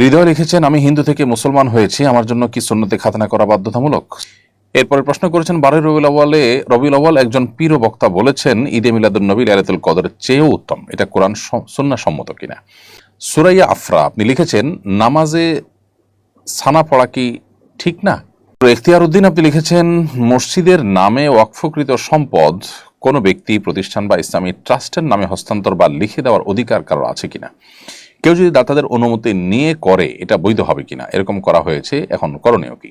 হৃদয় লিখেছেন, আমি হিন্দু থেকে মুসলমান হয়েছি, আমার জন্য কি সুন্নতে খাতনা করা বাধ্যতামূলক? এরপরে প্রশ্ন করেছেন, বারোই রবিউল আওয়ালে রবিউল আওয়াল একজন পীর বক্তা বলেছেন, ঈদে মিলাদুল নবী লাইলাতুল কদরের চেয়েও উত্তম। এটা কোরআন সুন্না সম্মত কিনা? সুরাইয়া আফরা, আপনি লিখেছেন, নামাজে সানা পড়া কি ঠিক না? এখতিয়ার উদ্দিন, আপনি লিখেছেন, মসজিদের নামে ওয়াকফকৃত সম্পদ কোনো ব্যক্তি, প্রতিষ্ঠান বা ইসলামী ট্রাস্টের নামে হস্তান্তর বা লিখে দেওয়ার অধিকার কারও আছে কিনা? কেউ যদি দাতাদের অনুমতি নিয়ে করে, এটা বৈধ হবে কিনা? এরকম করা হয়েছে, এখন করণীয় কি?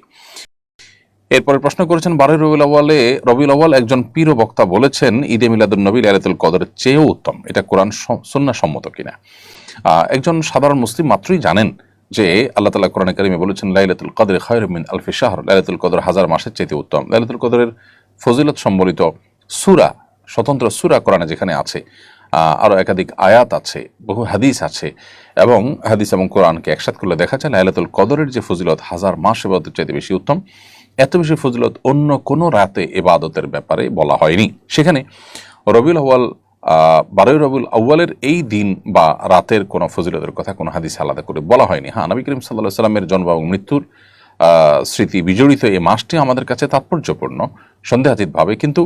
এরপরে প্রশ্ন করেছেন, বারোই রবিউল আওয়ালে, রবিউল আওয়াল একজন পীর বক্তা বলেছেন, ঈদে মিলাদুল নবী লাইলাতুল কদরের চেয়েও উত্তম। এটা কোরআন সুন্না সম্মত কিনা? একজন সাধারণ মুসলিম মাত্রই জানেন যে আল্লাহ তালা কোরআন কারিমে বলেছেন, লাইলাতুল কদর খয়রমিন আলফি শাহর, লাইলাতুল কদর হাজার মাসের চাইতে উত্তম। লাইলাতুল কদরের ফজিলত সম্বলিত সুরা, স্বতন্ত্র সুরা কোরআনে যেখানে আছে আহ, আরও একাধিক আয়াত আছে বহু হাদিস আছে এবং হাদিস এবং কোরআনকে একসাথ করলে দেখা যায় লাইলাতুল কদরের যে ফজিলত হাজার মাস এবাদতের চাইতে বেশি উত্তম এত বেশি ফজিলত অন্য কোনো রাতে এবাদতের ব্যাপারে বলা হয়নি। সেখানে রবিউল আউয়াল আহ, বারোই রবিউল আউ্বালের এই দিন বা রাতের কোনো ফজিলতের কথা কোনো হাদিস আলাদা করে বলা হয়নি। হ্যাঁ নবী করিম সাল্লাহ সাল্লামের জন্ম এবং মৃত্যুর স্মৃতি বিজড়িত এই মাসটি আমাদের কাছে তাৎপর্যপূর্ণ, সন্দেহাতীতভাবে। কিন্তু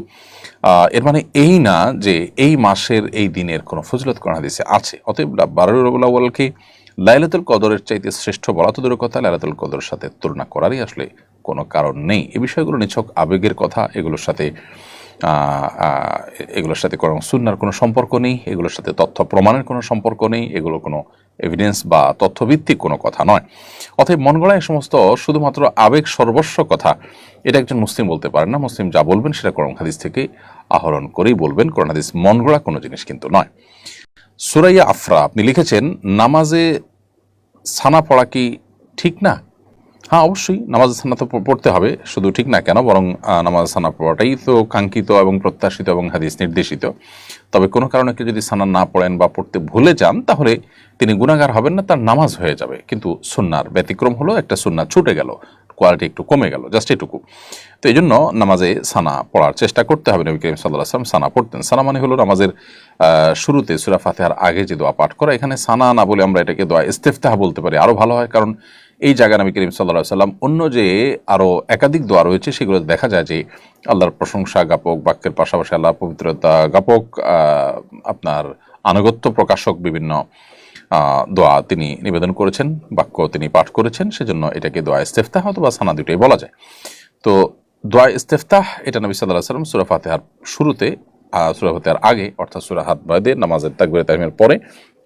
এর মানে এই না যে এই মাসের এই দিনের কোনো ফজলত কোন হাদিসে আছে। অতএব বারোই রবুল্লাহকে লাইলাতুল কদরের চাইতে শ্রেষ্ঠ বলা তো কথা, লাইলাতুল কদরের সাথে তুলনা করারই আসলে কোনো কারণ নেই। এ বিষয়গুলো নিছক আবেগের কথা, এগুলোর সাথে এগুলোর সাথে কোনো সুন্নার কোনো সম্পর্ক নেই, এগুলোর সাথে তথ্য প্রমাণের কোনো সম্পর্ক নেই, এগুলো কোনো এভিডেন্স বা তথ্যভিত্তিক কোনো কথা নয়। অতএব মন গড়া সমস্ত শুধুমাত্র আবেগ সর্বস্ব কথা, এটা একজন মুসলিম বলতে পারেন না। মুসলিম যা বলবেন সেটা কোরআন হাদিস থেকে আহরণ করেই বলবেন, কোরআন হাদিস মন গড়া কোনো জিনিস কিন্তু নয়। সুরাইয়া আফরা, আপনি লিখেছেন, নামাজে সানা পড়া কি ঠিক না? হ্যাঁ অবশ্যই নামাজ সান্না তো পড়তে হবে, শুধু ঠিক না কেন, বরং নামাজ সান্না পড়াটাই তো কাঙ্ক্ষিত এবং প্রত্যাশিত এবং হাদিস নির্দেশিত। তবে কোনো কারণে কেউ যদি সান্না না পড়েন বা পড়তে ভুলে যান, তাহলে তিনি গুণাগার হবেন না, তার নামাজ হয়ে যাবে। কিন্তু সুন্নার ব্যতিক্রম হলো, একটা সুন্না ছুটে গেল। কোয়ালিটি একটু কমে গেল জাস্ট এটুকু। তো এই জন্য নামাজে সানা পড়ার চেষ্টা করতে হবে নবী করিম সাল্লাহ আসলাম সানা পড়তেন। সানা মানে হলো নামাজের শুরুতে সুরা ফাতেহার আগে যে দোয়া পাঠ করা এখানে সানা না বলে আমরা এটাকে দোয়া ইস্তেফতাহ বলতে পারি আরও ভালো হয়। কারণ এই জায়গায় নবী করিম সাল্লাহ সাল্লাম অন্য যে আরও একাধিক দোয়া রয়েছে সেগুলো দেখা যায় যে আল্লাহর প্রশংসা জ্ঞাপক বাক্যের পাশাপাশি আল্লাহর পবিত্রতা আহ, আপনার আনুগত্য প্রকাশক বিভিন্ন দোয়া তিনি নিবেদন করেছেন, বাক্য তিনি পাঠ করেছেন, সেজন্য এটাকে দোয়া ইস্তেফতাহ অথবা সানা দুটোই বলা যায়। তো দোয়া ইস্তেফতাহ, এটা নবী সাল্লাহ সাল্লাম সুরা ফাতেহার শুরুতে সুরা ফাতেহার আগে, অর্থাৎ সুরা হাত বাদে নামাজের তাকবির তাহিমের পরে,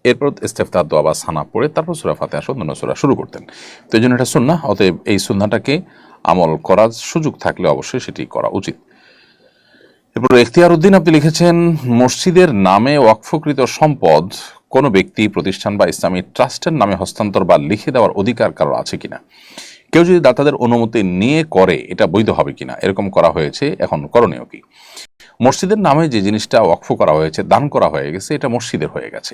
এরপর ইস্তেফতাহ, দোয়া বা সানা পড়ে, তারপর সুরা ফাতেহা সহ অন্যান্য সুরা শুরু করতেন। তো এই জন্য এটা সুন্না অতএব এই সুন্নাটাকে আমল করার সুযোগ থাকলে অবশ্যই সেটি করা উচিত। এরপর এখতিয়ার উদ্দিন আপনি লিখেছেন, মসজিদের নামে ওয়াকফকৃত সম্পদ কোনো ব্যক্তি, প্রতিষ্ঠান বা ইসলামী ট্রাস্টের নামে হস্তান্তর বা লিখে দেওয়ার অধিকার কারও আছে কিনা? কেউ যদি দাতাদের অনুমতি নিয়ে করে, এটা বৈধ হবে কিনা? এরকম করা হয়েছে, এখন করণীয় কি? মসজিদের নামে যে জিনিসটা ওয়াকফ করা হয়েছে, দান করা হয়ে গেছে, এটা মসজিদের হয়ে গেছে।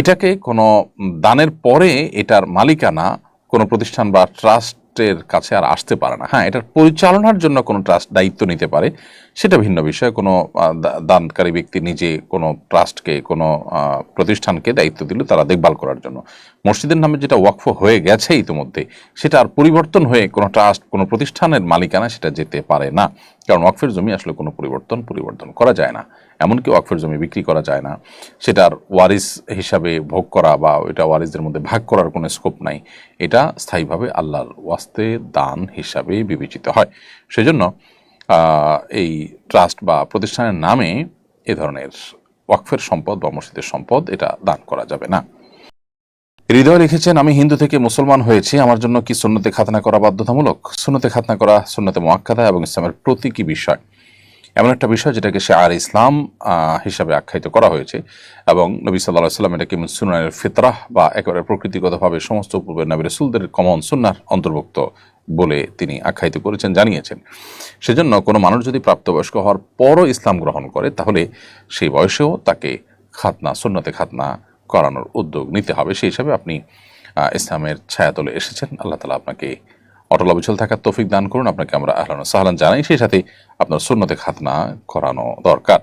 এটাকে কোনো দানের পরে এটার মালিকানা কোনো প্রতিষ্ঠান বা ট্রাস্টের কাছে আর আসতে পারে না। হ্যাঁ এটার পরিচালনার জন্য কোনো ট্রাস্ট দায়িত্ব নিতে পারে, সেটা ভিন্ন বিষয়। কোনো দানকারী ব্যক্তি নিজে কোনো ট্রাস্টকে, কোনো প্রতিষ্ঠানকে দায়িত্ব দিল তারা দেখভাল করার জন্য। মসজিদের নামে যেটা ওয়াকফ হয়ে গেছে ইতিমধ্যে, সেটা আর পরিবর্তন হয়ে কোনো ট্রাস্ট, কোনো প্রতিষ্ঠানের মালিকানা সেটা যেতে পারে না। কারণ ওয়াকফের জমি আসলে কোনো পরিবর্তন পরিবর্তন করা যায় না। এমনকি ওয়াকফের জমি বিক্রি করা যায় না। সেটার ওয়ারিস হিসাবে ভোগ করা বা ওইটা ওয়ারিসদের মধ্যে ভাগ করার কোনো স্কোপ নাই। এটা স্থায়ীভাবে আল্লাহর ওয়াস্তে দান হিসাবে বিবেচিত হয়। সেজন্য এই ট্রাস্ট বা প্রতিষ্ঠানের নামে এ ধরনের ওয়াকফের সম্পদ বা মসজিদের সম্পদ এটা দান করা যাবে না। হৃদয় লিখেছেন আমি হিন্দু থেকে মুসলমান হয়েছি। আমার জন্য কি সুন্নতে খাতনা করা বাধ্যতামূলক? সুন্নতে খাতনা করা সুন্নতে মোয়াক্কাদা এবং ইসলামের প্রতীকী বিষয়। এমন একটা বিষয় যেটাকে সে আর ইসলাম হিসাবে আখ্যায়িত করা হয়েছে এবং নবী সাল্লাহ সাল্লাম এটাকে সুনানের ফিতরাহ বা একেবারে প্রকৃতিগতভাবে সমস্ত পূর্বের নবী রসুলদের কমন সুন্নার অন্তর্ভুক্ত বলে তিনি আখ্যায়িত করেছেন, জানিয়েছেন। সেজন্য কোনো মানুষ যদি প্রাপ্তবয়স্ক হওয়ার পরও ইসলাম গ্রহণ করে, তাহলে সেই বয়সেও তাকে খাতনা, সুন্নতে খাতনা করানোর উদ্যোগ নিতে হবে। সেই হিসাবে আপনি ইসলামের ছায়াতলে এসেছেন। আল্লাহ তালা আপনাকে অটল অবিচল থাকার তৌফিক দান করুন। আপনাকে আমরা আহলান সাহলান জানাই। সেই সাথে আপনার সুন্নতে খাতনা করানো দরকার।